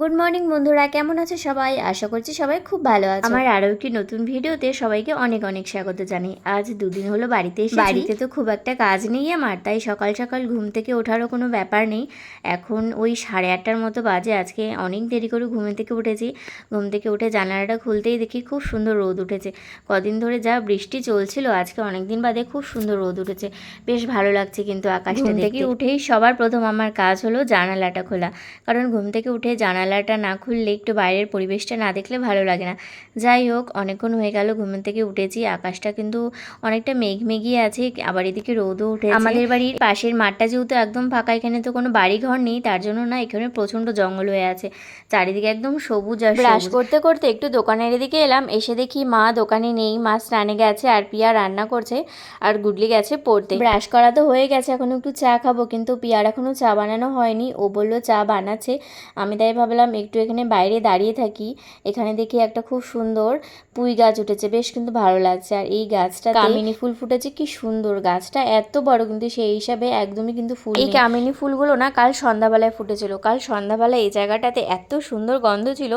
Good morning বন্ধুরা। কেমন আছে সবাই? আশা করছি সবাই খুব ভালো আছে। আমার আরও একটি নতুন ভিডিওতে সবাইকে অনেক অনেক স্বাগত জানাই। আজ দুদিন হলো বাড়িতে এসে বাড়িতে তো খুব একটা কাজ নেই আমার তাই সকাল সকাল ঘুম থেকে ওঠারও কোনো ব্যাপার নেই। এখন ওই সাড়ে আটটার মতো বাজে আজকে অনেক দেরি করে ঘুম থেকে উঠেছি। ঘুম থেকে উঠে জানালাটা খুলতেই দেখি খুব সুন্দর রোদ উঠেছে। কদিন ধরে যা বৃষ্টি চলছিল আজকে অনেক দিন বাদে খুব সুন্দর রোদ উঠেছে। বেশ ভালো লাগছে কিন্তু আকাশটা থেকে উঠেই সবার প্রথম আমার কাজ হলো জানালাটা খোলা। কারণ ঘুম থেকে উঠে জানালাটা না খুললে একটু বাইরের পরিবেশটা না দেখলে ভালো লাগে না। যাই হোক অনেকক্ষণ হয়ে গেল ঘুম থেকে উঠেছি। আকাশটা কিন্তু অনেকটা মেঘ মেঘিয়ে আছে আবার এদিকে রোদও উঠে আমাদের বাড়ির পাশের মাঠটা যেহেতু একদম ফাঁকা এখানে তো কোনো বাড়ি ঘর নেই তার জন্য না এখানে প্রচণ্ড জঙ্গল হয়ে আছে। চারিদিকে একদম সবুজ আর ব্রাশ করতে করতে একটু দোকানের এদিকে এলাম এসে দেখি মা দোকানে নেই মা স্নানে গেছে আর পিয়া রান্না করছে আর গুডলি গেছে পড়তে। ব্রাশ করা তো হয়ে গেছে এখন একটু চা খাব কিন্তু পিয়ার এখনও চা বানানো হয়নি। ও বলল চা বানাচ্ছে আমি তাই ভাবলাম একটু এখানে বাইরে দাঁড়িয়ে থাকি। এখানে দেখি একটা খুব সুন্দর পুঁই গাছ উঠেছে। বেশ কিন্তু ভালো লাগছে। আর এই গাছটা কামিনী ফুল ফুটেছে কি সুন্দর গাছটা। এত বড় কিন্তু সেই হিসাবে একদমই কিন্তু ফুল এই কামিনী ফুলগুলো না কাল সন্ধ্যাবেলায় ফুটেছিল। কাল সন্ধ্যাবেলায় এই জায়গাটাতে এত সুন্দর গন্ধ ছিল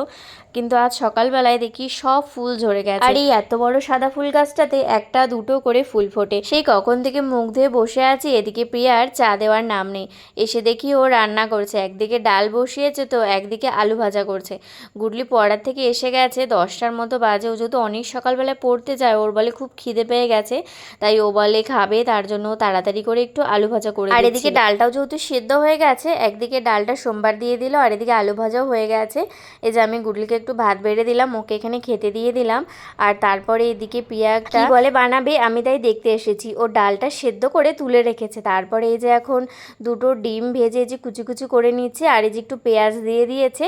কিন্তু আজ সকালবেলায় দেখি সব ফুল ঝরে গেছে। আর এই এত বড় সাদা ফুল গাছটাতে একটা দুটো করে ফুল ফোটে। সেই কখন থেকে মুখ ধুয়ে বসে আছি এদিকে প্রিয়ার চা দেওয়ার নাম নেই। এসে দেখি ও রান্না করছে। একদিকে ডাল বসিয়েছে তো একদিকে আলু ভাজা করছে। গুডলি পড়ার থেকে এসে গেছে দশটার মতো বাজে। ও যেহেতু অনেক সকালবেলা পড়তে যায় ওর বলে খুব খিদে পেয়ে গেছে। তাই ও বলে খাবে তার জন্য তাড়াতাড়ি করে একটু আলু ভাজা করে আর এদিকে ডালটাও যেহেতু সেদ্ধ হয়ে গেছে একদিকে ডালটা সোমবার দিয়ে দিল আর এদিকে আলু ভাজাও হয়ে গেছে। এই যে আমি গুডলিকে একটু ভাত বেড়ে দিলাম ওকে এখানে খেতে দিয়ে দিলাম। আর তারপরে এদিকে পিয়াটা বলে? বানাবে আমি তাই দেখতে এসেছি। ও ডালটা সেদ্ধ করে তুলে রেখেছে। তারপরে এই যে এখন দুটো ডিম ভেজে যে কুচি কুচি করে নিচ্ছে আর এই যে একটু পেঁয়াজ দিয়ে দিয়েছে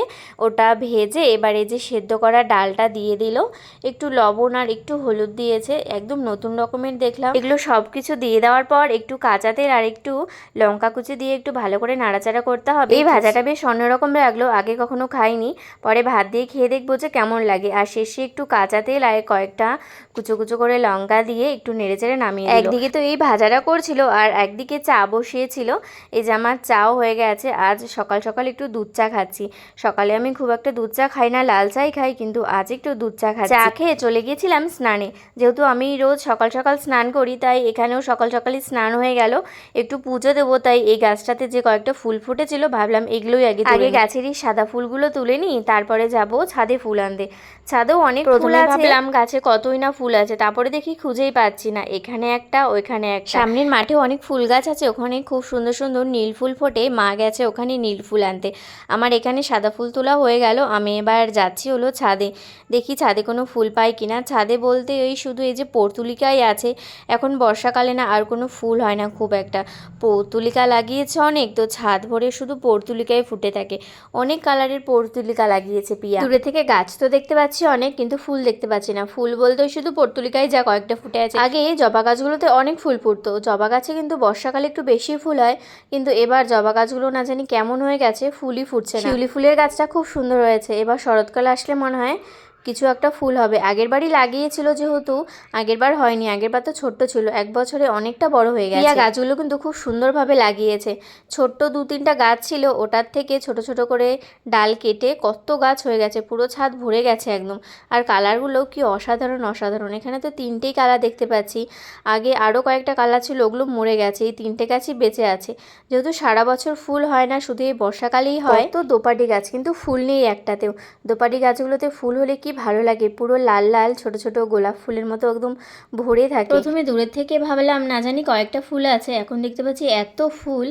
ওটা ভেজে এবারে যে সেদ্ধ করা ডালটা দিয়ে দিল একটু লবণ আর একটু হলুদ দিয়েছে একদম নতুন রকমের দেখলাম। এগুলো সব কিছু দিয়ে দেওয়ার পর একটু কাঁচা তেল আর একটু লঙ্কা কুচি দিয়ে একটু ভালো করে নাড়াচাড়া করতে হবে। এই ভাজাটা বেশ অন্যরকম লাগল আগে কখনো খাইনি। পরে ভাত দিয়ে খেয়ে দেখব যে কেমন লাগে। আর শেষে একটু কাঁচা তেল আর কয়েকটা কুচো কুচো করে লঙ্কা দিয়ে একটু নেড়েচেড়ে নামিয়ে একদিকে তো এই ভাজাটা করছিল আর একদিকে চা বসিয়েছিল। এই যে আমার চাও হয়ে গেছে আজ সকাল সকাল একটু দুধ চা খাচ্ছি। সকালে আমি খুব একটা দুধ চা খাই না লাল চাই খাই কিন্তু আজ একটু দুধ চা খাচ্ছি। চা খেয়ে চলে গিয়েছিলাম স্নানে। যেহেতু আমি রোজ সকাল সকাল স্নান করি তাই এখানেও সকাল সকালই স্নান হয়ে গেল। একটু পুজো দেবো তাই এই গাছটাতে যে কয়েকটা ফুল ফুটেছিল ভাবলাম এগুলোই আগে আগে গাছেরই সাদা ফুলগুলো তুলে নিই তারপরে যাব ছাদে ফুল আনতে। ছাদেও অনেক ফুল ভাবলাম গাছে কতই না ফুল আছে তারপরে দেখি খুঁজেই পাচ্ছি না এখানে একটা ওইখানে একটা। সামনের মাঠে অনেক ফুল গাছ আছে ওখানে খুব সুন্দর সুন্দর নীল ফুল ফোটে মা গেছে ওখানে নীল ফুল আনতে। আমার এখানে সাদা ফুল তোলা হয়ে গেল, আমি এবার যাচ্ছি হলো ছাদে। দেখি ছাদে কোনো ফুল পাই কিনা। ছাদে বলতে ওই শুধু এই যে পর্তুলিকাই আছে, এখন বর্ষাকালে না আর কোনো ফুল হয় না খুব একটা। পর্তুলিকা লাগিয়েছে অনেক, তো ছাদ ভরে শুধু পর্তুলিকাই ফুটে থাকে। অনেক কালারের পর্তুলিকা লাগিয়েছে পিয়া। দূরে থেকে গাছ তো দেখতে পাচ্ছি অনেক, কিন্তু ফুল দেখতে পাচ্ছি না। ফুল বলতে শুধু পর্তুলিকায় যা কয়েকটা ফুটে আছে। আগে জবা গাছগুলোতে অনেক ফুল ফুটতো। জবা গাছে কিন্তু বর্ষাকালে একটু বেশি ফুল হয়, কিন্তু এবার জবা গাছগুলো না জানি কেমন হয়ে গেছে, ফুলই ফুটছে না। শিউলি ফুলের গাছটা খুব সুন্দর হয়েছে। এবার শরৎকালে আসলে মনে হয় কিছু একটা ফুল হবে। আগের বারই লাগিয়েছিল যেহেতু আগের বার হয়নি। আগের বার তো ছোট্ট ছিল। এক বছরে অনেকটা বড় হয়ে গেছে। গাছগুলো কিন্তু খুব সুন্দরভাবে লাগিয়েছে। ছোট্ট দু তিনটা গাছ ছিল। ওটার থেকে ছোট ছোট করে ডাল কেটে কত গাছ হয়ে গেছে। পুরো ছাদ ভরে গেছে একদম। আর কালারগুলো কি অসাধারণ অসাধারণ। এখানে তো তিনটেই কালার দেখতে পাচ্ছি। আগে আরও কয়েকটা কালার ছিল ওগুলো মরে গেছে। এই তিনটে গাছই বেঁচে আছে। যেহেতু সারা বছর ফুল হয় না শুধু এই বর্ষাকালেই হয়। তো দোপাটি গাছ কিন্তু ফুল নেই একটাতেও। দোপাটি গাছগুলোতে ফুল হলে কি ভালো লাগে। পুরো লাল লাল ছোট ছোট গোলাপ ফুলের মতো একদম ভরে থাকে। প্রথমে দূরের থেকে ভাবলাম না জানি কয়েকটা ফুল আছে এখন দেখতে পাচ্ছি এত ফুল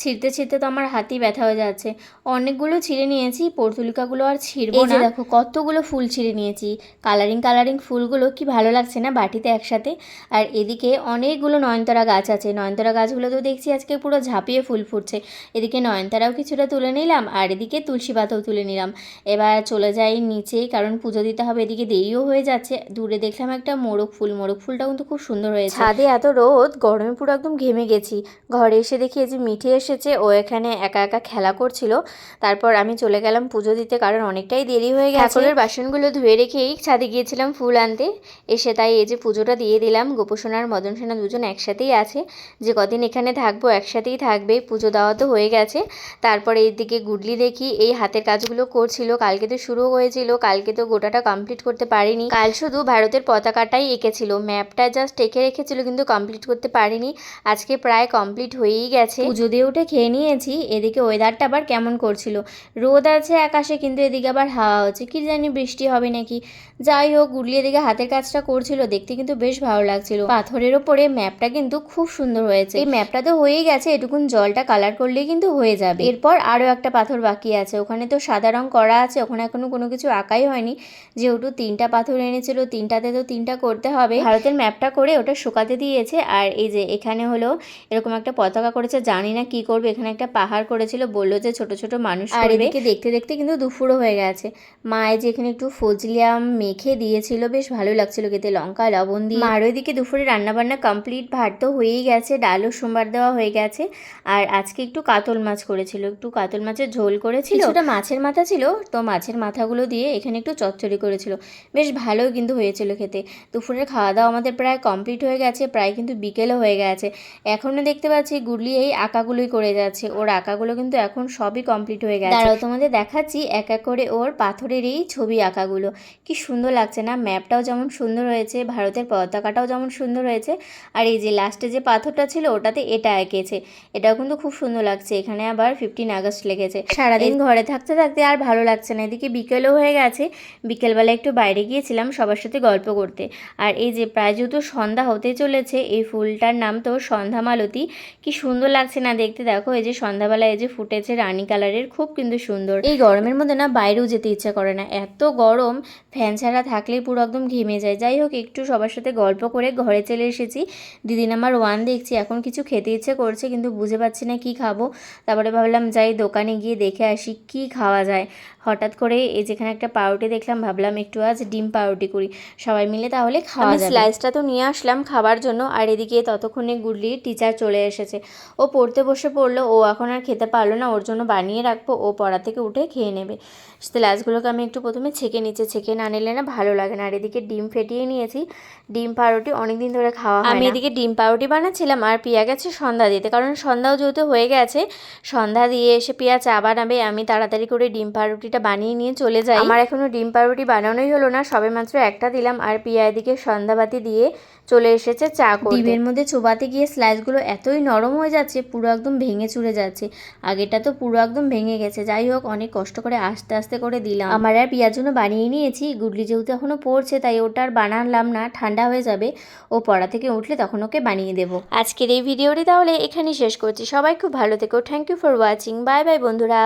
ছিঁড়তে ছিঁড়তে তো আমার হাতই ব্যথা হয়ে যাচ্ছে। অনেকগুলো ছিঁড়ে নিয়েছি পর্তুলিকাগুলো আর ছিঁড়বো না। দেখো কতগুলো ফুল ছিঁড়ে নিয়েছি। কালারিং কালারিং ফুলগুলো কি ভালো লাগছে না বাটিতে একসাথে? আর এদিকে অনেকগুলো নয়নতারা গাছ আছে। নয়নতারা গাছগুলো তো দেখছি আজকে পুরো ঝাঁপিয়ে ফুল ফুটছে। এদিকে নয়নতারাও কিছুটা তুলে নিলাম আর এদিকে তুলসী পাতাও তুলে নিলাম। এবার চলে যাই নিচে কারণ পুজো দিতে হবে এদিকে দেরিও হয়ে যাচ্ছে। দূরে দেখলাম একটা মোরগ ফুল মোরগ ফুলটা কিন্তু খুব সুন্দর হয়েছে। ছাদে এত রোদ গরমে পুরো একদম ঘেমে গেছি। ঘরে এসে দেখি এই যে মিঠে এসেছে ও এখানে একা একা খেলা করছিল। তারপর আমি চলে গেলাম পুজো দিতে কারণ অনেকটাই দেরি হয়ে গেছে। ঠাকুরের বাসনগুলো ধুয়ে রেখেই ছাদে গিয়েছিলাম ফুল আনতে। এসে তাই এই যে পুজোটা দিয়ে দিলাম। গোপসোনার মদন সোনা দুজন একসাথেই আছে। যে কদিন এখানে থাকব একসাথেই থাকবে। পুজো দেওয়া তো হয়ে গেছে। তারপরে এইদিকে গুডলি দেখি এই হাতের কাজগুলো করছিল। কালকে তো শুরু হয়েছিল কালকে তো গোটাটা কমপ্লিট করতে পারিনি। কাল শুধু ভারতের পতাকাটাই এঁকেছিল। ম্যাপটা জাস্ট এঁকে রেখেছিল কিন্তু কমপ্লিট করতে পারিনি। আজকে প্রায় কমপ্লিট হয়েই গেছে। পুজো দিয়ে উঠে খেয়ে নিয়েছি। এদিকে ওয়েদারটা আবার কেমন করছিল? রোদ আছে আকাশে কিন্তু এদিকে আবার হাওয়া হচ্ছে। কি জানি বৃষ্টি হবে নাকি? যাই হোক গুডলি এদিকে হাতের কাজটা করছিল। দেখতে কিন্তু বেশ ভালো লাগছিল। পাথরের ওপরে ম্যাপটা কিন্তু খুব সুন্দর হয়েছে। এই ম্যাপটা তো হয়েই গেছে। এটুকুন জলটা কালার করলেই কিন্তু হয়ে যাবে। এরপর আরও একটা পাথর বাকি আছে। ওখানে তো সাদা রং করা আছে। ওখানে এখনও কোনো কিছু আঁকাই হয়নি। যেহেতু তিনটা পাথর এনেছিল তিনটাতে তো তিনটা করতে হবে। ভারতের ম্যাপটা করে ওটা শুকাতে দিয়েছে। আর এই যে এখানে হলো এরকম একটা পতাকা করেছে জানি না কি করবে। এখানে একটা পাহাড় করেছিল বলল যে ছোট ছোট মানুষ আর এদিকে দেখতে দেখতে কিন্তু দুপুরও হয়ে গেছে। মায়ে যে এখানে একটু ফজলিয়াম মেখে দিয়েছিল বেশ ভালো লাগছিল খেতে। লঙ্কা লবণ দিয়ে। আর ওইদিকে দুপুরে রান্নাবান্না কমপ্লিট ভাত তো হয়েই গেছে ডালও সোমবার দেওয়া হয়ে গেছে। আর আজকে একটু কাতল মাছ করেছিল একটু কাতল মাছের ঝোল করেছিল। কিছুটা মাছের মাথা ছিল তো মাছের মাথাগুলো দিয়ে এখানে একটু চচ্চড়ি করেছিল। বেশ ভালো কিন্তু হয়েছিল খেতে। দুপুরের খাওয়া দাওয়া আমাদের প্রায় কমপ্লিট হয়ে গেছে প্রায় কিন্তু বিকেলও হয়ে গেছে। এখনও দেখতে পাচ্ছি গুডলি এই আঁকাগুলোই করে যাচ্ছে। ওর আঁকাগুলো কিন্তু এখন সবই কমপ্লিট হয়ে গেছে। দাঁড়াও তোমাদের দেখাচ্ছি এক এক করে ওর পাথরের এই ছবি আঁকাগুলো। কি সুন্দর লাগছে না? ম্যাপটাও যেমন সুন্দর হয়েছে ভারতের পতাকাটাও যেমন সুন্দর হয়েছে আর এই যে লাস্টে যে পাথরটা ছিল ওটাতে এটা এঁকেছে। এটাও কিন্তু খুব সুন্দর লাগছে। এখানে আবার ফিফটিন আগস্ট লেগেছে। সারাদিন ঘরে থাকতে থাকতে আর ভালো লাগছে না। এদিকে বিকেলও হয়ে গেছে বিকেলবেলা একটু বাইরে গিয়েছিলাম সবার সাথে গল্প করতে। আর এই যে প্রায় যেহেতু সন্ধ্যা হতে চলেছে, এই ফুলটার নাম তো সন্ধ্যা মালতী। কি সুন্দর লাগছে না দেখতে? দেখো, এই যে সন্ধ্যাবেলা এই যে ফুটেছে রানী কালারের, খুব কিন্তু সুন্দর। এই গরমের মধ্যে না বাইরেও যেতে ইচ্ছা করে না। এত গরম, ফ্যান ছাড়া থাকলেই পুরো একদম ঘেমে যায়। যাই হোক, একটু সবার সাথে গল্প করে ঘরে চলে এসেছি। দিদিন আমার ওয়ান দেখছি, এখন কিছু খেতে ইচ্ছে করছে কিন্তু বুঝে পাচ্ছি না কি খাব। তারপরে ভাবলাম যাই দোকানে গিয়ে দেখে আসি কি খাওয়া যায়। হঠাৎ করে এই যেখানে একটা পাউরুটি দেখলাম ভাবলাম একটু আজ ডিম পাউরুটি করি। সবাই মিলে তাহলে খাওয়া যাবে। স্লাইসটা তো নিয়ে আসলাম খাবার জন্য আর এদিকে ততক্ষণে গুডলি টিচার চলে এসেছে। ও পড়তে বসে পড়ল ও এখন আর খেতে পারল না ওর জন্য বানিয়ে রাখব ও পড়া থেকে উঠে খেয়ে নেবে। স্লাইসগুলোকে আমি একটু প্রথমে ছেঁকে নিচে ছেঁকে না নিলে না ভালো লাগে না আর এদিকে ডিম ফেটিয়ে নিয়েছি। ডিম পাউরুটি অনেকদিন ধরে খাওয়া হয় আমি এদিকে ডিম পাউরুটি বানাচ্ছিলাম আর পিয়া গেছে সন্ধ্যা দিতে কারণ সন্ধ্যাও যেহেতু হয়ে গেছে সন্ধ্যা দিয়ে এসে পিয়া চা বানাবে আমি তাড়াতাড়ি করে ডিম পাউরুটিটা বানিয়ে নিয়ে চলে যাই। আমার এখনও ডিম পাউরুটি বানানোই হলো না সবে মাত্র একটা দিলাম আর পিয়া এদিকে সন্ধ্যাবাতি দিয়ে চলে এসেছে চা করতে। ডিমের মধ্যে চোবাতে গিয়ে স্লাইসগুলো এতই নরম হয়ে যাচ্ছে পুরো একদম ভেঙে চুরে যাচ্ছে। আগেটা তো পুরো একদম ভেঙে গেছে যাই হোক অনেক কষ্ট করে আস্তে আস্তে করে দিলাম। আমার আর পিয়ার জন্য বানিয়ে নিয়েছি গুডলি যেহেতু এখনও পড়ছে তাই ওটা আর বানালাম না ঠান্ডা হয়ে যাবে। ও পড়া থেকে উঠলে তখন ওকে বানিয়ে দেবো। আজকের এই ভিডিওটি তাহলে এখানেই শেষ করছি। সবাই খুব ভালো থেকো thank you for watching bye bye বন্ধুরা।